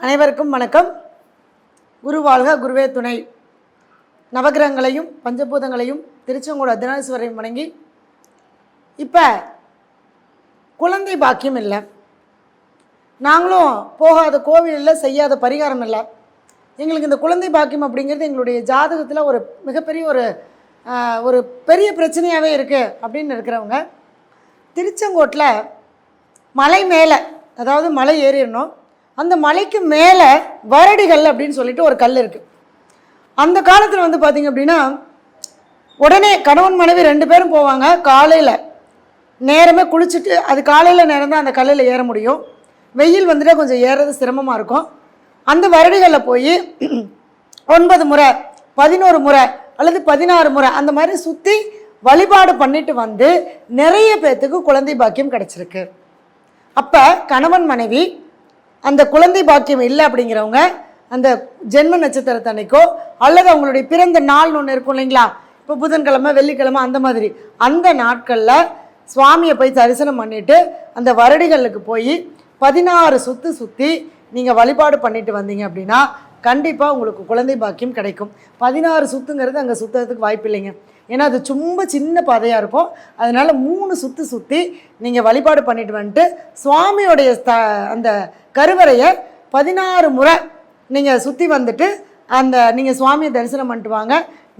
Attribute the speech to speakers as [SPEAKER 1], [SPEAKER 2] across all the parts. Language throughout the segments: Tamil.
[SPEAKER 1] அனைவருக்கும் வணக்கம். குரு வாழ்க குருவே துணை. நவகிரகங்களையும் பஞ்சபூதங்களையும் திருச்செங்கோடு அர்த்தநாதீஸ்வரையும் வணங்கி இப்போ குழந்தை பாக்கியம் இல்லை. நாங்களும் போகாத கோவில் இல்லை செய்யாத பரிகாரம் இல்லை. எங்களுக்கு இந்த குழந்தை பாக்கியம் அப்படிங்கிறது எங்களுடைய ஜாதகத்தில் ஒரு மிகப்பெரிய ஒரு ஒரு பெரிய பிரச்சனையாகவே இருக்குது அப்படின்னு இருக்கிறவங்க திருச்செங்கோட்டில் மலை மேலே அதாவது மலை ஏறிடணும். அந்த மலைக்கு மேலே வரடிகள் அப்படின்னு சொல்லிட்டு ஒரு கல் இருக்குது அந்த காலத்தில் வந்து பார்த்திங்க அப்படின்னா உடனே கணவன் மனைவி ரெண்டு பேரும் போவாங்க. காலையில் நேரமே குளிச்சுட்டு அது காலையில் நேரம் தான் அந்த கல்லில் ஏற முடியும். வெயில் வந்துட்டு கொஞ்சம் ஏறது சிரமமாக இருக்கும். அந்த வரடிகளில் போய் ஒன்பது முறை பதினோரு முறை அல்லது பதினாறு முறை அந்த மாதிரி சுற்றி வழிபாடு பண்ணிட்டு வந்து நிறைய பேர்த்துக்கு குழந்தை பாக்கியம் கிடச்சிருக்கு. அப்போ கணவன் மனைவி அந்த குழந்தை பாக்கியம் இல்லை அப்படிங்கிறவங்க அந்த ஜென்ம நட்சத்திரத்தன்னைக்கோ அல்லது அவங்களுடைய பிறந்த நாள் ஒன்று இருக்கும் இல்லைங்களா? இப்போ புதன்கிழமை வெள்ளிக்கிழமை அந்த மாதிரி. அந்த நாட்களில் சுவாமியை போய் தரிசனம் பண்ணிவிட்டு அந்த வருடிகளுக்கு போய் பதினாறு சுற்று சுற்றி நீங்கள் வழிபாடு பண்ணிட்டு வந்தீங்க அப்படின்னா கண்டிப்பாக உங்களுக்கு குழந்தை பாக்கியம் கிடைக்கும். பதினாறு சுத்துங்கிறது அங்கே சுற்றுறதுக்கு வாய்ப்பு இல்லைங்க. ஏன்னா அது சும்மா சின்ன பாதையாக இருக்கும். அதனால மூணு சுத்து சுற்றி நீங்கள் வழிபாடு பண்ணிட்டு வந்துட்டு சுவாமியோடைய ஸ்த அந்த கருவறையை பதினாறு முறை நீங்கள் சுற்றி வந்துட்டு அந்த நீங்கள் சுவாமியை தரிசனம் பண்ணிட்டு வாங்க.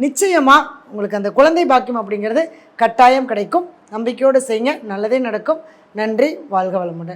[SPEAKER 1] நிச்சயமாக உங்களுக்கு அந்த குழந்தை பாக்கியம் அப்படிங்கிறது கட்டாயம் கிடைக்கும். நம்பிக்கையோடு செய்யுங்க. நல்லதே நடக்கும். நன்றி. வாழ்க வளமுடன்.